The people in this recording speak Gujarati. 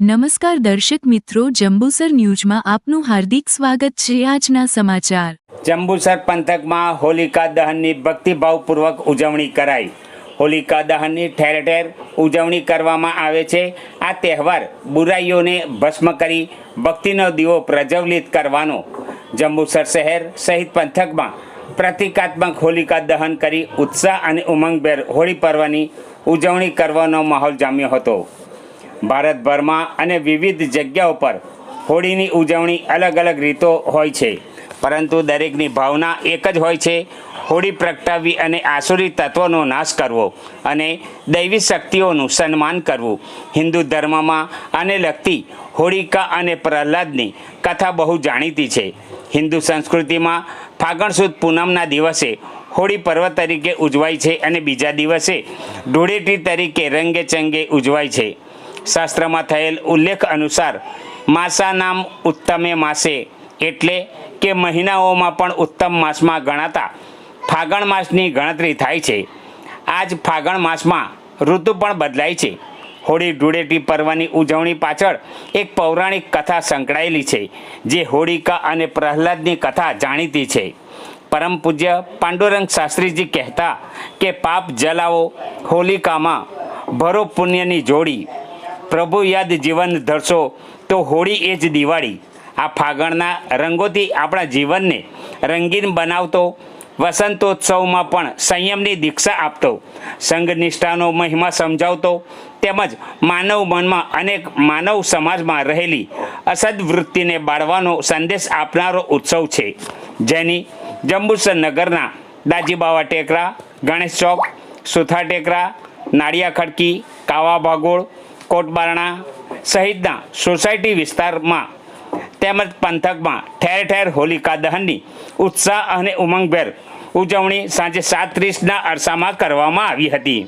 નમસ્કાર દર્શક મિત્રો, જંબુસર ન્યૂઝમાં આપનું હાર્દિક સ્વાગત છે આજના સમાચાર. જંબુસર પંથકમાં હોલિકા દહનની ભક્તિભાવપૂર્વક ઉજવણી કરાઈ. હોલિકા દહનની ઠેર ઠેર ઉજવણી કરવામાં આવે છે. આ તહેવાર બુરાઈઓને ભસ્મ કરી ભક્તિનો દીવો પ્રજ્વલિત કરવાનો. જંબુસર શહેર સહિત પંથકમાં પ્રતિકાત્મક હોલિકા દહન કરી ઉત્સાહ અને ઉમંગભેર હોળી પર્વની ઉજવણી કરવાનો માહોલ જામ્યો હતો. ભારતભરમાં અને વિવિધ જગ્યાઓ પર હોળીની ઉજવણી અલગ અલગ રીતો હોય છે. પરંતુ દરેકની ભાવના એક જ હોય છે, હોળી પ્રગટાવવી અને આસુરી તત્વોનો નાશ કરવો અને દૈવી શક્તિઓનું સન્માન કરવું. હિન્દુ ધર્મમાં આને લગતી હોળિકા અને પ્રહલાદની કથા બહુ જાણીતી છે. હિન્દુ સંસ્કૃતિમાં ફાગણ સુદ પૂનમના દિવસે હોળી પર્વ તરીકે ઉજવાય છે અને બીજા દિવસે ધૂળેટી તરીકે રંગે ચંગે ઉજવાય છે. શાસ્ત્રમાં થયેલ ઉલ્લેખ અનુસાર, માસા નામ ઉત્તમે માસે એટલે કે મહિનાઓમાં પણ ઉત્તમ માસમાં ગણાતા ફાગણ માસની ગણતરી થાય છે. આજ ફાગણ માસમાં ઋતુ પણ બદલાય છે. હોળી ધૂળેટી પર્વની ઉજવણી પાછળ એક પૌરાણિક કથા સંકળાયેલી છે, જે હોળિકા અને પ્રહલાદની કથા જાણીતી છે. પરમ પૂજ્ય પાંડુરંગ શાસ્ત્રીજી કહેતા કે, પાપ જલાવો, હોલિકામાં ભરો પુણ્યની જોડી પ્રભુ યાદ જીવન ધરશો, તો હોળી એ જ દિવાળી. આ ફાગણના રંગોથી આપણા જીવનને રંગીન બનાવતો, વસંતોત્સવમાં પણ સંયમની દીક્ષા આપતો, સંઘનિષ્ઠાનો મહિમા સમજાવતો, તેમજ માનવ મનમાં અનેક માનવ સમાજમાં રહેલી અસદવૃત્તિને બાળવાનો સંદેશ આપનારો ઉત્સવ છે. જેની જંબુસર નગરના દાજીબાવા ટેકરા, ગણેશ ચોક, સુથા ટેકરા, નાળિયા ખડકી, કાવા ભાગોળ કોટબારણા સહિતના સોસાયટી વિસ્તારમાં તેમજ પંથકમાં ઠેર ઠેર હોલિકા દહનની ઉત્સાહ અને ઉમંગભેર ઉજવણી સાંજે સાત ત્રીસના અરસામાં કરવામાં આવી હતી.